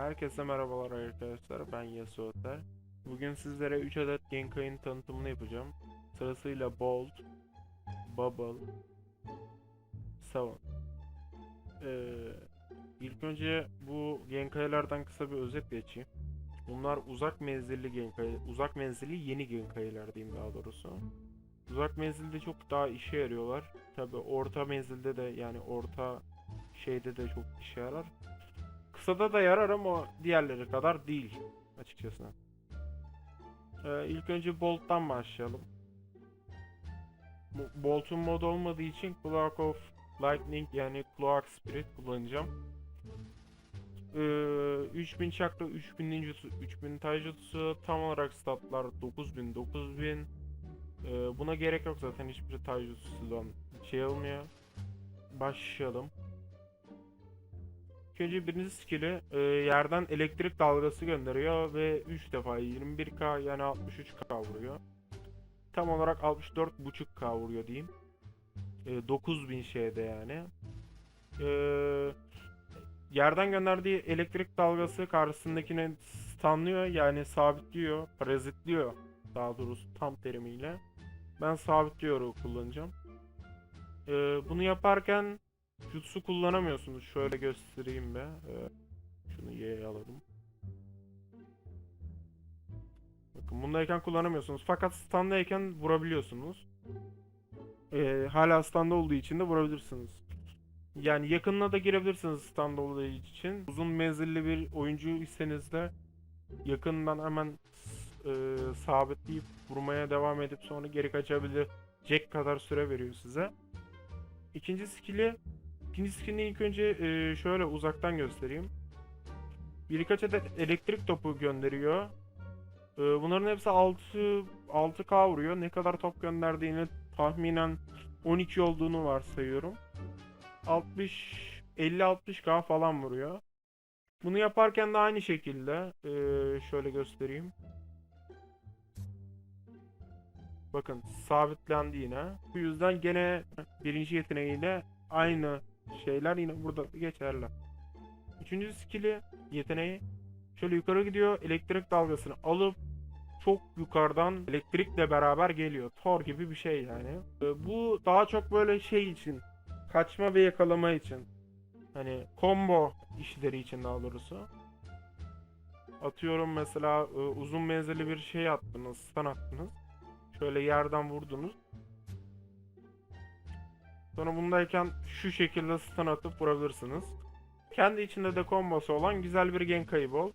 Herkese merhabalar arkadaşlar. Ben Yasu Öter. Bugün sizlere 3 adet Genkai'nin tanıtımını yapacağım. Sırasıyla Bolt, Bubble, Savun. Ee, ilk önce bu Genkai'lerden kısa bir özet geçeyim. Bunlar uzak menzilli Genkai, uzak menzilli yeni Genkai'ler diyeyim daha doğrusu. Uzak menzilde çok daha işe yarıyorlar. Tabi orta menzilde de yani orta şeyde de çok işe yarar. Kısada da yarar ama diğerleri kadar değil açıkçası. Ee, ilk önce Bolt'tan başlayalım. Bolt'un mod olmadığı için Cloak of Lightning yani Cloak Spirit kullanacağım. Ee, 3000 çakra, 3000 ninjutsu, 3000 taijutsu tam olarak statlar 9000, 9000. Ee, buna gerek yok zaten hiçbir taijutsu'dan şey olmuyor. Başlayalım. İlk önce birinci skill'i e, yerden elektrik dalgası gönderiyor ve 3 defa 21k yani 63k vuruyor. Tam olarak 64.5k vuruyor diyeyim. E, 9000 şeyde yani. E, yerden gönderdiği elektrik dalgası karşısındakini stunlıyor yani sabitliyor, parazitliyor daha doğrusu tam terimiyle. Ben sabitliyor kullanacağım. E, bunu yaparken Jutsu kullanamıyorsunuz. Şöyle göstereyim be. Ee, şunu Y'ye alalım. Bakın bundayken kullanamıyorsunuz. Fakat standayken vurabiliyorsunuz. Ee, hala standa olduğu için de vurabilirsiniz. Yani yakınına da girebilirsiniz stand olduğu için. Uzun menzilli bir oyuncu iseniz de yakından hemen e, sabitleyip vurmaya devam edip sonra geri kaçabilecek kadar süre veriyor size. İkinci skill'i İkinci skill'ini ilk önce e, şöyle uzaktan göstereyim. Birkaç adet elektrik topu gönderiyor. E, bunların hepsi 6 6K vuruyor. Ne kadar top gönderdiğini tahminen 12 olduğunu varsayıyorum. 60 50-60K falan vuruyor. Bunu yaparken de aynı şekilde e, şöyle göstereyim. Bakın sabitlendi yine. Bu yüzden gene birinci yeteneğiyle aynı şeyler yine burada da geçerli. Üçüncü skill'i yeteneği şöyle yukarı gidiyor elektrik dalgasını alıp çok yukarıdan elektrikle beraber geliyor. Thor gibi bir şey yani. Ee, Bu daha çok böyle şey için kaçma ve yakalama için. Hani combo işleri için daha doğrusu. Atıyorum mesela e, uzun menzilli bir şey attınız, stun attınız. Şöyle yerden vurdunuz. Sonra bundayken şu şekilde stun atıp vurabilirsiniz. Kendi içinde de kombosu olan güzel bir Genkai Ball.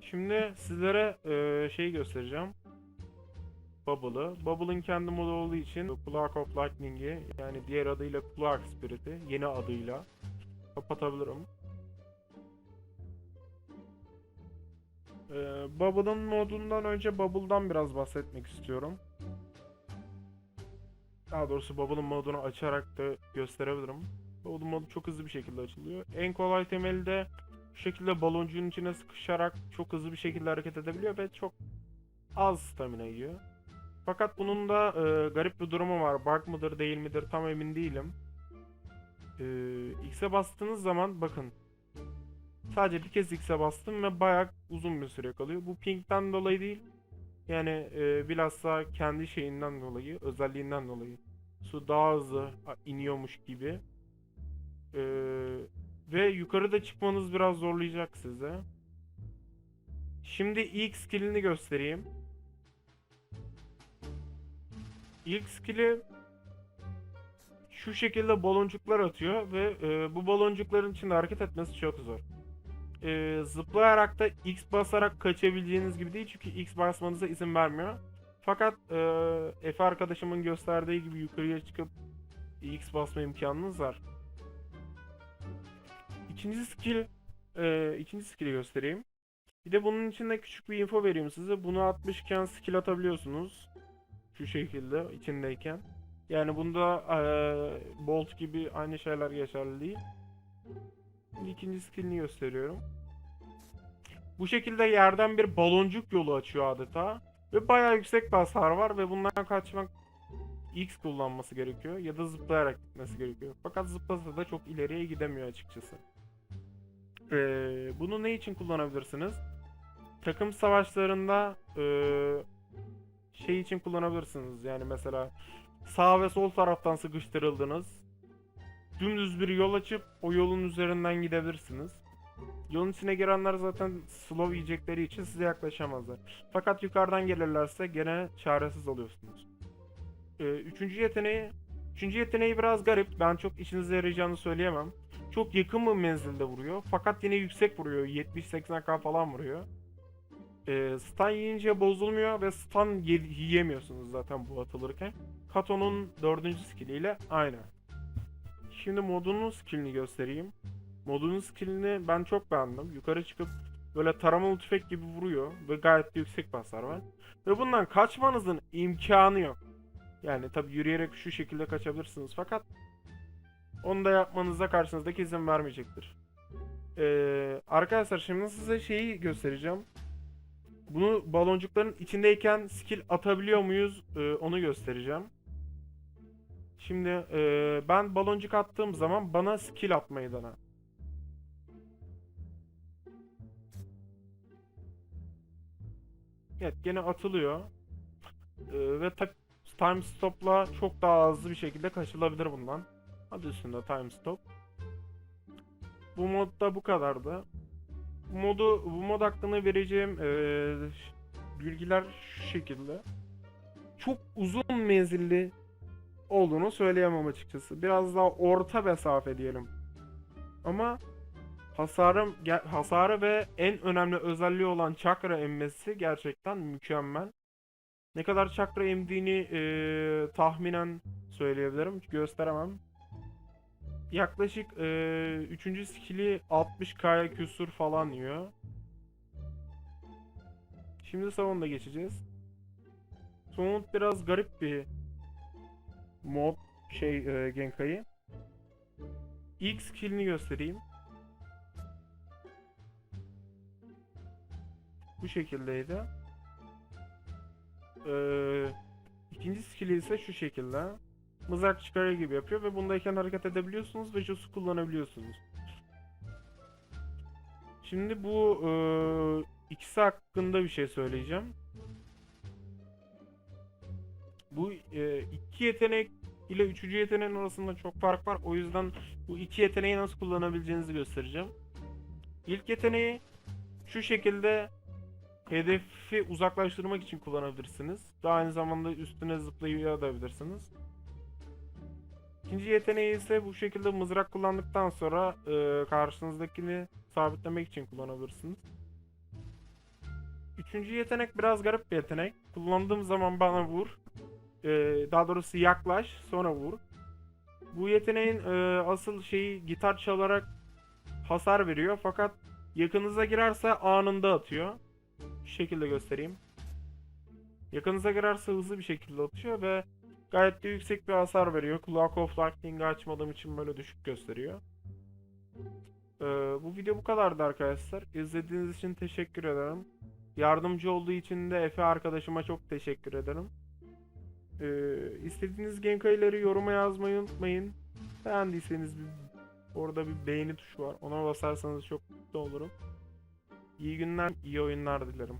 Şimdi sizlere eee şeyi göstereceğim. Bubble'ı. Bubble'ın kendi modu olduğu için Cloak of Lightning'i yani diğer adıyla Cloak Spirit'i yeni adıyla kapatabilirim. Eee Bubble'ın modundan önce Bubble'dan biraz bahsetmek istiyorum. Daha doğrusu Bubble'ın modunu açarak da gösterebilirim. Bubble modu çok hızlı bir şekilde açılıyor. En kolay temeli de bu şekilde baloncuğun içine sıkışarak çok hızlı bir şekilde hareket edebiliyor ve çok az stamina yiyor. Fakat bunun da e, garip bir durumu var. Bug mıdır değil midir tam emin değilim. E, X'e bastığınız zaman bakın. Sadece bir kez X'e bastım ve bayağı uzun bir süre kalıyor. Bu ping'den dolayı değil. Yani e, bilhassa kendi şeyinden dolayı, özelliğinden dolayı su daha hızlı iniyormuş gibi. E, ve yukarıda çıkmanız biraz zorlayacak size. Şimdi ilk skillini göstereyim. İlk skill'i şu şekilde baloncuklar atıyor ve e, bu baloncukların içinde hareket etmesi çok zor e, zıplayarak da X basarak kaçabileceğiniz gibi değil çünkü X basmanıza izin vermiyor. Fakat e, Efe arkadaşımın gösterdiği gibi yukarıya çıkıp X basma imkanınız var. İkinci skill e, ikinci skill'i göstereyim. Bir de bunun içinde küçük bir info vereyim size. Bunu atmışken skill atabiliyorsunuz. Şu şekilde içindeyken. Yani bunda e, Bolt gibi aynı şeyler geçerli değil. İkinci skillini gösteriyorum. Bu şekilde yerden bir baloncuk yolu açıyor adeta. Ve bayağı yüksek bir hasar var ve bundan kaçmak X kullanması gerekiyor ya da zıplayarak gitmesi gerekiyor. Fakat zıplasa da çok ileriye gidemiyor açıkçası. Ee, bunu ne için kullanabilirsiniz? Takım savaşlarında ee, şey için kullanabilirsiniz. Yani mesela sağ ve sol taraftan sıkıştırıldınız. Dümdüz bir yol açıp o yolun üzerinden gidebilirsiniz. Yolun içine girenler zaten slow yiyecekleri için size yaklaşamazlar. Fakat yukarıdan gelirlerse gene çaresiz oluyorsunuz. Ee, üçüncü yeteneği Üçüncü yeteneği biraz garip. Ben çok işinize yarayacağını söyleyemem. Çok yakın bir menzilde vuruyor. Fakat yine yüksek vuruyor. 70-80k falan vuruyor. Ee, stun yiyince bozulmuyor ve stun ye- yiyemiyorsunuz zaten bu atılırken. Kato'nun dördüncü skilliyle aynı. Şimdi modunun skillini göstereyim. Modunun skillini ben çok beğendim. Yukarı çıkıp böyle taramalı tüfek gibi vuruyor ve gayet de yüksek basar var. Ve bundan kaçmanızın imkanı yok. Yani tabi yürüyerek şu şekilde kaçabilirsiniz fakat onu da yapmanıza karşınızdaki izin vermeyecektir. Ee, arkadaşlar şimdi size şeyi göstereceğim. Bunu baloncukların içindeyken skill atabiliyor muyuz Ee, onu göstereceğim. Şimdi ee, ben baloncuk attığım zaman bana skill atmayı dene. Evet gene atılıyor. Ee, ve tak time stop'la çok daha hızlı bir şekilde kaçılabilir bundan. Adı üstünde time stop. Bu modda bu kadardı. Bu modu bu mod hakkında vereceğim eee, bilgiler şu şekilde. Çok uzun menzilli olduğunu söyleyemem açıkçası. Biraz daha orta mesafe diyelim. Ama hasarım hasarı ve en önemli özelliği olan çakra emmesi gerçekten mükemmel. Ne kadar çakra emdiğini eee, tahminen söyleyebilirim. Gösteremem. Yaklaşık eee 3. skill'i 60k'ya küsur falan yiyor. Şimdi savunda geçeceğiz. Savun biraz garip bir mod şey eee Genkai'yi. İlk skill'ini göstereyim. Bu şekildeydi. Ee, ikinci skill'i ise şu şekilde. Mızrak çıkarır gibi yapıyor ve bundayken hareket edebiliyorsunuz ve jutsu kullanabiliyorsunuz. Şimdi bu e, ikisi hakkında bir şey söyleyeceğim. Bu e, iki yetenek ile üçüncü yeteneğin arasında çok fark var. O yüzden bu iki yeteneği nasıl kullanabileceğinizi göstereceğim. İlk yeteneği şu şekilde hedefi uzaklaştırmak için kullanabilirsiniz. Daha aynı zamanda üstüne zıplayabilirsiniz. İkinci yeteneği ise bu şekilde mızrak kullandıktan sonra e, karşınızdakini sabitlemek için kullanabilirsiniz. Üçüncü yetenek biraz garip bir yetenek. Kullandığım zaman bana vur. E, daha doğrusu yaklaş sonra vur. Bu yeteneğin e, asıl şeyi gitar çalarak hasar veriyor fakat yakınıza girerse anında atıyor. Şu şekilde göstereyim. Yakınıza girerse hızlı bir şekilde atıyor ve gayet de yüksek bir hasar veriyor. Clock of Lightning'i açmadığım için böyle düşük gösteriyor. Ee, bu video bu kadardı arkadaşlar. İzlediğiniz için teşekkür ederim. Yardımcı olduğu için de Efe arkadaşıma çok teşekkür ederim. Ee, istediğiniz gameplay'leri yoruma yazmayı unutmayın. Beğendiyseniz bir, orada bir beğeni tuşu var. Ona basarsanız çok mutlu olurum. İyi günler, iyi oyunlar dilerim.